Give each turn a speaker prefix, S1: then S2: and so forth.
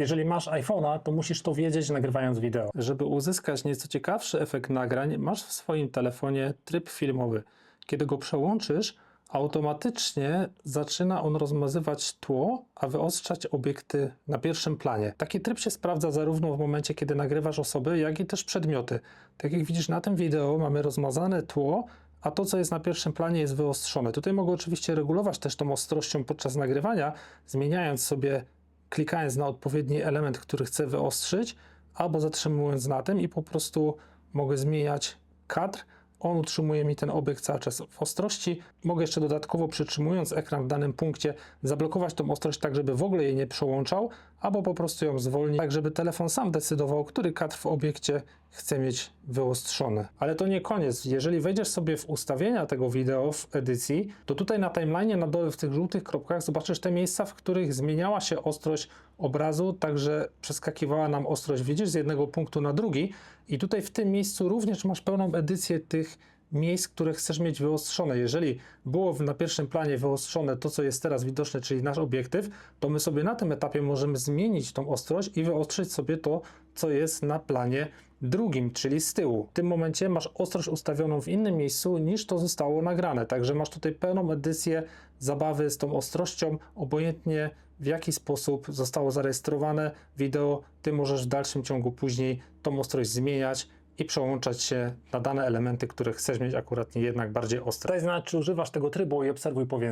S1: Jeżeli masz iPhone'a, to musisz to wiedzieć nagrywając wideo. Żeby uzyskać nieco ciekawszy efekt nagrań, masz w swoim telefonie tryb filmowy. Kiedy go przełączysz, automatycznie zaczyna on rozmazywać tło, a wyostrzać obiekty na pierwszym planie. Taki tryb się sprawdza zarówno w momencie, kiedy nagrywasz osoby, jak i też przedmioty. Tak jak widzisz na tym wideo mamy rozmazane tło, a to, co jest na pierwszym planie, jest wyostrzone. Tutaj mogę oczywiście regulować też tą ostrością podczas nagrywania, zmieniając sobie, klikając na odpowiedni element, który chcę wyostrzyć, albo zatrzymując na tym i po prostu mogę zmieniać kadr. On utrzymuje mi ten obiekt cały czas w ostrości. Mogę jeszcze dodatkowo przytrzymując ekran w danym punkcie zablokować tą ostrość tak, żeby w ogóle jej nie przełączał, albo po prostu ją zwolnić, tak żeby telefon sam decydował, który kadr w obiekcie chce mieć wyostrzony. Ale to nie koniec. Jeżeli wejdziesz sobie w ustawienia tego wideo w edycji, to tutaj na timeline na dole w tych żółtych kropkach zobaczysz te miejsca, w których zmieniała się ostrość obrazu, także przeskakiwała nam ostrość, widzisz, z jednego punktu na drugi. I tutaj w tym miejscu również masz pełną edycję tych miejsc, które chcesz mieć wyostrzone. Jeżeli było na pierwszym planie wyostrzone to, co jest teraz widoczne, czyli nasz obiektyw, to my sobie na tym etapie możemy zmienić tą ostrość i wyostrzyć sobie to, co jest na planie drugim, czyli z tyłu. W tym momencie masz ostrość ustawioną w innym miejscu niż to zostało nagrane, także masz tutaj pełną edycję zabawy z tą ostrością, obojętnie w jaki sposób zostało zarejestrowane wideo, ty możesz w dalszym ciągu później tą ostrość zmieniać i przełączać się na dane elementy, które chcesz mieć akurat jednak bardziej ostre. Daj znać, czy używasz tego trybu i obserwuj po więcej.